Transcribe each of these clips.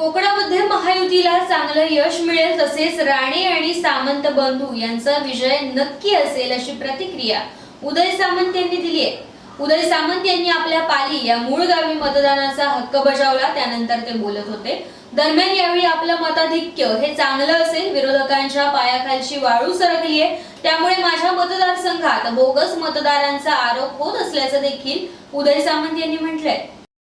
कोकणामध्ये महायुतीला चांगलं यश मिळेल तसेच राणे आणि सामंत बंधू यांचा विजय नक्की असेल अशी प्रतिक्रिया उदय सामंत यांनी दिली आहे. उदय सामंत यांनी आपल्या पाली या मूळ गावी मतदानाचा हक्क बजावला. त्यानंतर ते बोलत होते दरम्यान यावेळी आपलं मताधिक्य हे चांगलं असेल. विरोधकांच्या पायाखालची वाळू सरकली आहे. त्यामुळे माझ्या मतदारसंघात बोगस मतदारांचा आरोप होत असल्याचं देखील उदय सामंत यांनी म्हटलंय.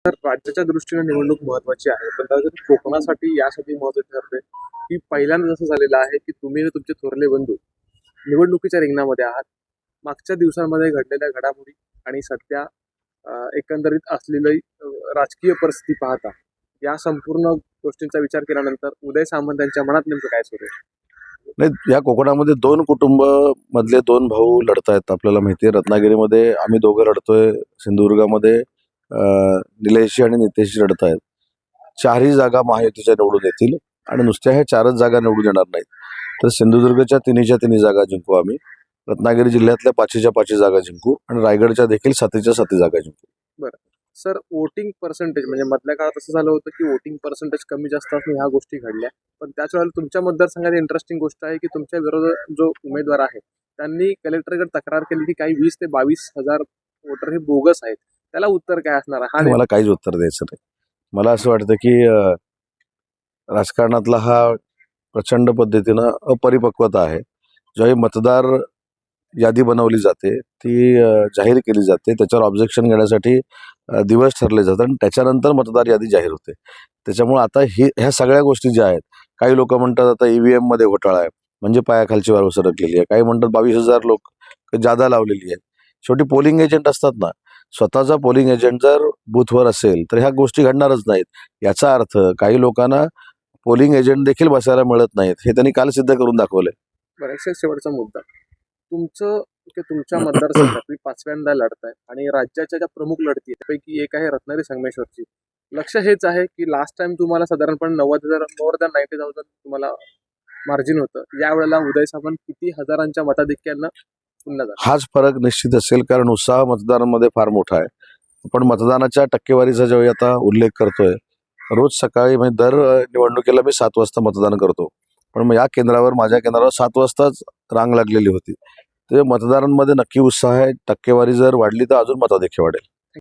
तर राज्याच्या दृष्टीने निवडणूक महत्वाची आहे. पण कोकणासाठी यासाठी महत्वाची ठरते की पहिल्यांदा जसं झालेलं आहे की तुम्ही आणि तुमचे थोरले बंधू निवडणुकीच्या रिंगणामध्ये आहात. मागच्या दिवसांमध्ये घडलेल्या घडामोडी आणि सध्या एकंदरीत असलेली राजकीय परिस्थिती पाहता या संपूर्ण गोष्टींचा विचार केल्यानंतर उदय सामंत यांच्या मनात नेमकं काय सुरू आहे? नाही या कोकणामध्ये दोन कुटुंब मधले दोन भाऊ लढतायत आपल्याला माहिती आहे. रत्नागिरीमध्ये आम्ही दोघं लढतोय सिंधुदुर्गामध्ये निलेशजी आणि नितेशजी लढत आहेत. चारही जागा महायुतीच्या निवडून येतील आणि नुसत्या ह्या चारच जागा निवडून येणार नाहीत. तर सिंधुदुर्गच्या तिन्हीच्या तिन्ही जागा जिंकू आम्ही रत्नागिरी जिल्ह्यातल्या पाचीच्या पाचही जागा जिंकू आणि रायगडच्या देखील सातीच्या साती जागा जिंकू. सर वोटिंग पर्सेंटेज म्हणजे मधल्या काळात असं झालं होतं की वोटिंग पर्सेंटेज कमी जास्त असणे ह्या गोष्टी घडल्या. पण त्याच वेळेला तुमच्या मतदारसंघात इंटरेस्टिंग गोष्ट आहे की तुमच्या विरोधात जो उमेदवार आहे त्यांनी कलेक्टरकडे तक्रार केली की काही वीस ते बावीस हजार वोटर हे बोगस आहेत. त्याला उत्तर काय असणार? हा मला काहीच उत्तर द्यायचं नाही. मला असं वाटतं की राजकारणातला हा प्रचंड पद्धतीनं अपरिपक्वता आहे. ज्यावेळी मतदार यादी बनवली जाते ती जाहीर केली जाते त्याच्यावर ऑब्जेक्शन घेण्यासाठी दिवस ठरले जातात आणि त्याच्यानंतर मतदार यादी जाहीर होते. त्याच्यामुळे आता ही ह्या सगळ्या गोष्टी ज्या आहेत काही लोक म्हणतात आता ईव्हीएममध्ये घोटाळा आहे म्हणजे पायाखालची वाळू सरकलेली आहे. काही म्हणतात बावीस हजार लोक जादा लावलेली आहे शेवटी पोलिंग एजंट असतात ना स्वतःचा पोलिंग एजंट जर बूथवर असेल तर ह्या गोष्टी घडणारच नाहीत. याचा अर्थ काही लोकांना पोलिंग एजंट देखील बसायला मिळत नाहीत हे त्यांनी काल सिद्ध करून दाखवले बरं शेवटचा मुद्दा. तुमचं तुमच्या मतदारसंघात पाचव्यांदा लढताय आणि राज्याच्या ज्या प्रमुख लढती त्यापैकी एक आहे रत्नागिरी संगमेश्वरची. लक्ष हेच आहे की लास्ट टाइम तुम्हाला साधारणपणे नव्वद हजार मोर दॅन नाईन्टी थाउजंड तुम्हाला मार्जिन होतं. यावेळेला उदय सामंत किती हजारांच्या मताधिक्यानं हाच फरक निश्चित असेल कारण उत्साह मतदारांमध्ये फार मोठा आहे. पण मतदानाच्या टक्केवारीचा ज्यावेळी आता उल्लेख करतोय. रोज सकाळी म्हणजे दर निवडणुकीला मी सात वाजता मतदान करतो. पण मग या केंद्रावर माझ्या केंद्रावर सात वाजताच रांग लागलेली होती. ते मतदारांमध्ये नक्की उत्साह आहे. टक्केवारी जर वाढली तर अजून मताधिक्य वाढेल.